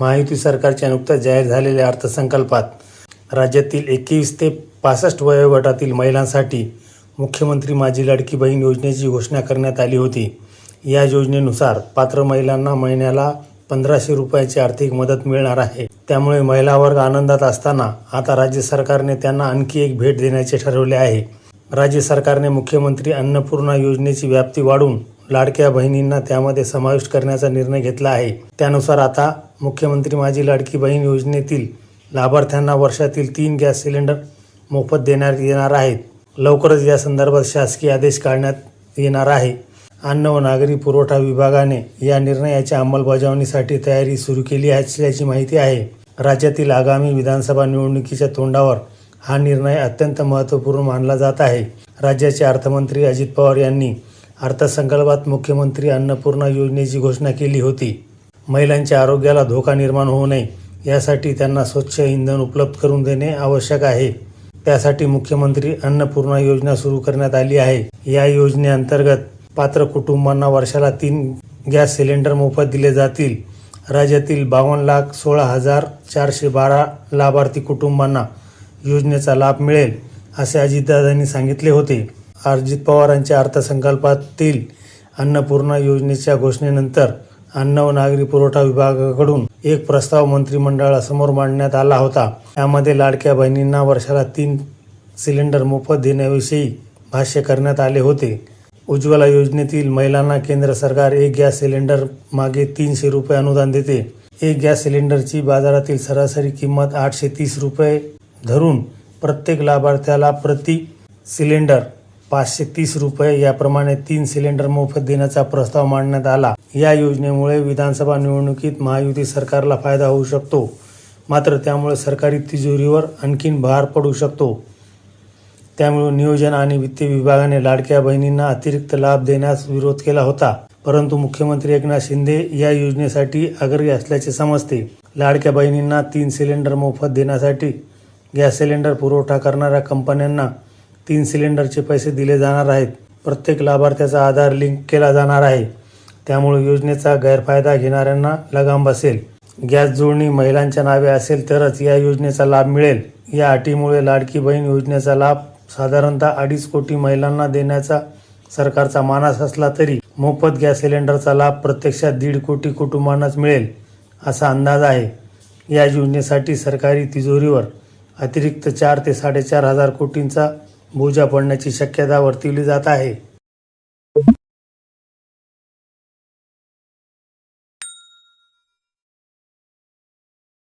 महायुती सरकारच्या नुकत्याच जाहीर झालेल्या अर्थसंकल्पात राज्यातील एकवीस ते पासष्ट वयोगटातील महिलांसाठी मुख्यमंत्री माझी लाडकी बहीण योजनेची घोषणा करण्यात आली होती. या योजनेनुसार पात्र महिलांना महिन्याला पंधराशे रुपयाची आर्थिक मदत मिळणार आहे. त्यामुळे महिला वर्ग आनंदात असताना आता राज्य सरकारने त्यांना आणखी एक भेट देण्याचे ठरवले आहे. राज्य सरकारने मुख्यमंत्री अन्नपूर्णा योजनेची व्याप्ती वाढून लाडक्या बहिणींना त्यामध्ये समाविष्ट करण्याचा निर्णय घेतला आहे. त्यानुसार आता मुख्यमंत्री माझी लाडकी बहीण योजनेतील लाभार्थ्यांना वर्षातील तीन गॅस सिलेंडर मोफत देण्यात येणार आहेत. लवकरच या संदर्भात शासकीय आदेश काढण्यात येणार आहे. अन्न व नागरी पुरवठा विभागाने या निर्णयाच्या अंमलबजावणीसाठी तयारी सुरू केली असल्याची माहिती आहे. राज्यातील आगामी विधानसभा निवडणुकीच्या तोंडावर हा निर्णय अत्यंत महत्त्वपूर्ण मानला जात आहे. राज्याचे अर्थमंत्री अजित पवार यांनी अर्थसंकल्पात मुख्यमंत्री अन्नपूर्णा योजनेची घोषणा केली होती. महिलांच्या आरोग्याला धोका निर्माण होऊ नये यासाठी त्यांना स्वच्छ इंधन उपलब्ध करून देणे आवश्यक आहे. त्यासाठी मुख्यमंत्री अन्नपूर्णा योजना सुरू करण्यात आली आहे. या योजनेअंतर्गत पात्र कुटुंबांना वर्षाला तीन गॅस सिलेंडर मोफत दिले जातील. राज्यातील बावन्न लाख सोळा हजार चारशे बारा लाभार्थी कुटुंबांना योजनेचा लाभ मिळेल असे अजितदादांनी सांगितले होते. अजित पवारांच्या अर्थसंकल्पातील अन्नपूर्णा योजनेच्या घोषणेनंतर अन्न व नागरी पुरवठा विभागाकडून एक प्रस्ताव मंत्रिमंडळासमोर मांडण्यात आला होता. यामध्ये लाडक्या बहिणींना वर्षाला तीन सिलेंडर मोफत देण्याविषयी भाष्य करण्यात आले होते. उज्ज्वला योजनेतील महिलांना केंद्र सरकार एक गॅस सिलेंडर मागे तीनशे रुपये अनुदान देते. एक गॅस सिलेंडरची बाजारातील सरासरी किंमत आठशे तीस रुपये धरून प्रत्येक लाभार्थ्याला प्रति सिलेंडर पाचशे तीस रुपये याप्रमाणे तीन सिलेंडर मोफत देण्याचा प्रस्ताव मांडण्यात आला. या योजनेमुळे विधानसभा निवडणुकीत महायुती सरकारला फायदा होऊ शकतो. मात्र त्यामुळे सरकारी तिजोरीवर आणखीन भार पडू शकतो. त्यामुळे नियोजन आणि वित्त विभागाने लाडक्या बहिणींना अतिरिक्त लाभ देण्यास विरोध केला होता. परंतु मुख्यमंत्री एकनाथ शिंदे या योजनेसाठी आग्रही असल्याचे समजते. लाडक्या बहिणींना तीन सिलेंडर मोफत देण्यासाठी गॅस सिलेंडर पुरवठा करणाऱ्या कंपन्यांना तीन सिलेंडरचे पैसे दिले जाणार आहेत. प्रत्येक लाभार्थ्याचा आधार लिंक केला जाणार आहे. त्यामुळे योजनेचा गैरफायदा घेणाऱ्यांना लगाम बसेल. गॅस जोडणी महिलांच्या नावे असेल तरच या योजनेचा लाभ मिळेल. या अटीमुळे लाडकी बहीण योजनेचा लाभ साधारणतः अडीच कोटी महिलांना देण्याचा सरकारचा मानस असला तरी मोफत गॅस सिलेंडरचा लाभ प्रत्यक्षात दीड कोटी कुटुंबांनाच मिळेल असा अंदाज आहे. या योजनेसाठी सरकारी तिजोरीवर अतिरिक्त चार ते साडेचार हजार कोटींचा बोजा पडण्याची शक्यता वर्तवली जात आहे.